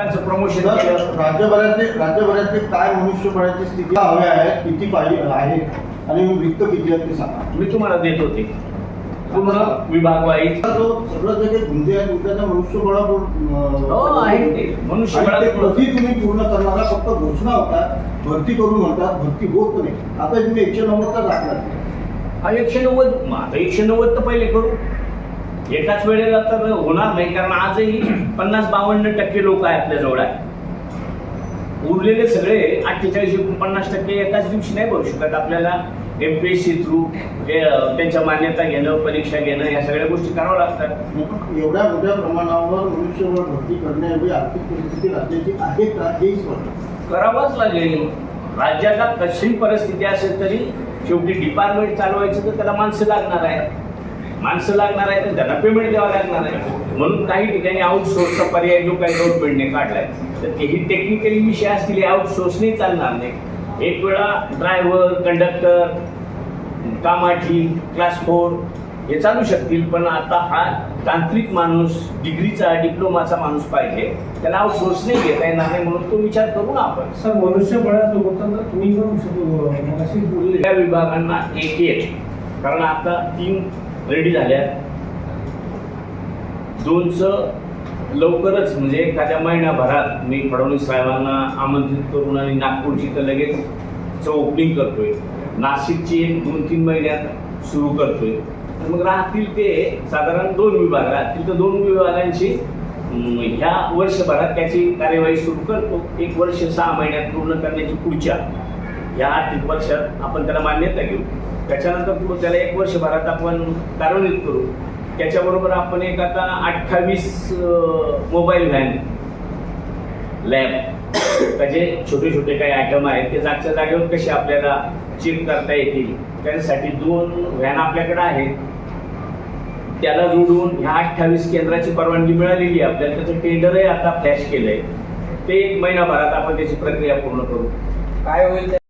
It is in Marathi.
लोकांचं प्रमोशन केलं. राज्यभरातले राज्यभरातले काय मनुष्यबळाची स्थिती हव्या आहेत किती पाहिजे आहेत आणि रिक्त किती आहेत ते सांगा. मी तुम्हाला देत होते. पूर्ण विभाग वाईज जो सगळं जे काही गुंडे आहेत गुंड्याच्या मनुष्यबळावर हो आहे ते. मनुष्यबळ आणि ते कधी तुम्ही पूर्ण करणारा फक्त घोषणा होता भरती करून म्हणतात भरती होत नाही. आता तुम्ही एकशे नव्वदचा दाखला. हा एकशे नव्वद आता एकशे नव्वद तर पहिले करू. एकाच वेळेला तर होणार नाही कारण आजही पन्नास बावन्न टक्के लोक आपल्या जवळ आहे. उरलेले सगळे अठ्ठेचाळीस एकोणपन्नास टक्के एकाच दिवशी नाही भरू शकत आपल्याला. M P S C through त्यांच्या मान्यता घेणं परीक्षा घेणं या सगळ्या गोष्टी कराव्या लागतात. एवढ्या मोठ्या प्रमाणावर मनुष्यबळ भरती करण्याएवढी आर्थिक परिस्थिती राज्याची आहे का स्पष्ट करावाच लागेल. राज्याला कशी परिस्थिती असेल तरी शेवटी डिपार्टमेंट चालवायचं तर त्याला माणसं लागणार आहे माणसं लागणार आहे तर त्यांना पेमेंट द्यावं लागणार आहे. म्हणून काही ठिकाणी आउटसोर्सचा पर्याय जो काही गव्हर्नमेंटने काढलाय तर तेही टेक्निकली विषय असतील आउटसोर्स नाही चालणार नाही. एक वेळा ड्रायव्हर कंडक्टर कामाठी क्लास फोर हे चालू शकतील पण आता हा तांत्रिक माणूस डिग्रीचा डिप्लोमाचा माणूस पाहिजे त्याला आउटसोर्स नाही घेता येणार नाही म्हणून तो विचार करू ना आपण. सर मनुष्यबळासोबत तुम्ही त्या विभागांना एक एक कारण आता तीन रेडी झाल्या दोनचं लवकरच म्हणजे एखाद्या महिन्याभरात मी फडणवीस साहेबांना आमंत्रित करून आणि नागपूरची तर लगेच ओपनिंग करतोय. नाशिकची एक दोन तीन महिन्यात सुरू करतोय. तर मग राहतील ते साधारण दोन विभाग. राहतील तर दोन विभागांची ह्या वर्षभरात त्याची कार्यवाही सुरू करतो. एक वर्ष सहा महिन्यात पूर्ण करण्याची पुढच्या ह्या आर्थिक वर्षात आपण त्याला मान्यता घेऊ त्याच्यानंतर पुढे त्याला एक वर्षभरात आपण कार्यान्वित करू. त्याच्याबरोबर आपण एक आता अठ्ठावीस मोबाईल व्हॅन लॅब त्याचे छोटे छोटे काही आयटम आहेत ते जागच्या जागेवर कसे आपल्याला चेक करता येतील त्यासाठी दोन व्हॅन आपल्याकडे आहेत. त्याला जोडून ह्या अठ्ठावीस केंद्राची परवानगी मिळालेली आहे. आपल्याला त्याचं टेंडरही आता फ्लॅश केलंय. ते एक महिनाभरात आपण त्याची प्रक्रिया पूर्ण करू. काय होईल